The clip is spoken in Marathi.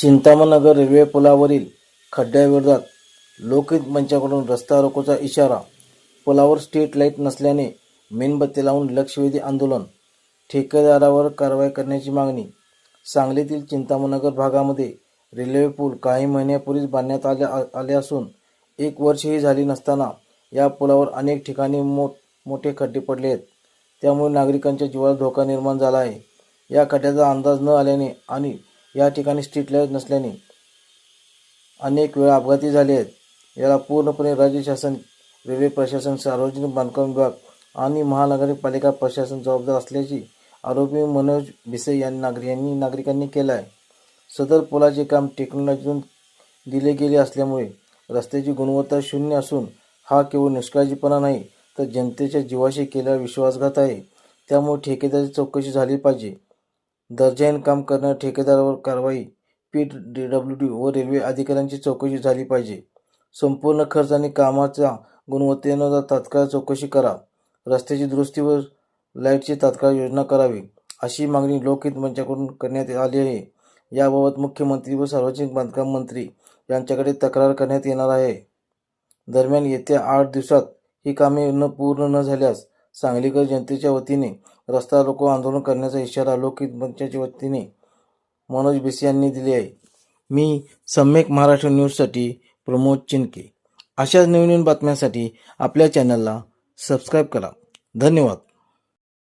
चिंतामणनगर रेल्वे पुलावरील खड्ड्याविरोधात लोकहित मंचाकडून रस्ता रोकोचा इशारा. पुलावर स्ट्रीट लाइट नसल्याने मेणबत्ती लावून लक्षवेधी आंदोलन. ठेकेदारावर कारवाई करण्याची मागणी. सांगलीतील चिंतामणनगर भागामध्ये रेल्वे पूल काही महिन्यापूर्वीच बांधण्यात आले आले असून एक वर्षही झाली नसताना या पुलावर अनेक ठिकाणी मोठ मोठे खड्डे पडले आहेत. त्यामुळे नागरिकांच्या जीवाला धोका निर्माण झाला आहे. या खड्ड्याचा अंदाज न आल्याने आणि या ठिकाणी स्ट्रीट लाइट नसल्याने अनेक वेळा अपघाती झाले आहेत. याला पूर्णपणे राज्य शासन रेल्वे प्रशासन सार्वजनिक बांधकाम विभाग आणि महानगरपालिका प्रशासन जबाबदार असल्याची आरोपी मनोज भिसे यांनी नागरिक यांनी नागरिकांनी केला आहे सदर पुलाचे काम टेक्नॉलॉजीतून दिले गेले असल्यामुळे रस्त्याची गुणवत्ता शून्य असून हा केवळ निष्काळजीपणा नाही तर जनतेच्या जीवाशी केलेला विश्वासघात आहे. त्यामुळे ठेकेदाराची चौकशी झाली पाहिजे. दर्जाहीन काम करणाऱ्या ठेकेदारावर कारवाई पी डी डब्ल्यू डी व रेल्वे अधिकाऱ्यांची चौकशी झाली पाहिजे. संपूर्ण खर्च आणि कामाच्या गुणवत्तेनुसार तात्काळ चौकशी करा. रस्त्याची दुरुस्ती व लाईटची तात्काळ योजना करावी अशी मागणी लोकहित मंचाकडून करण्यात आली आहे. याबाबत मुख्यमंत्री व सार्वजनिक बांधकाम मंत्री यांच्याकडे तक्रार करण्यात येणार आहे. दरम्यान येत्या आठ दिवसात ही कामे न पूर्ण न झाल्यास सांगलीकर जनतेच्या वतीने रस्ता रोको आंदोलन करण्याचा इशारा लोकहित मंचाच्या वतीने मनोज बिसी यांनी दिले आहे. मी सम्यक महाराष्ट्र न्यूजसाठी प्रमोद चिनके अशाच नवीन नवीन बातम्यांसाठी आपल्या चॅनलला सबस्क्राईब करा. धन्यवाद.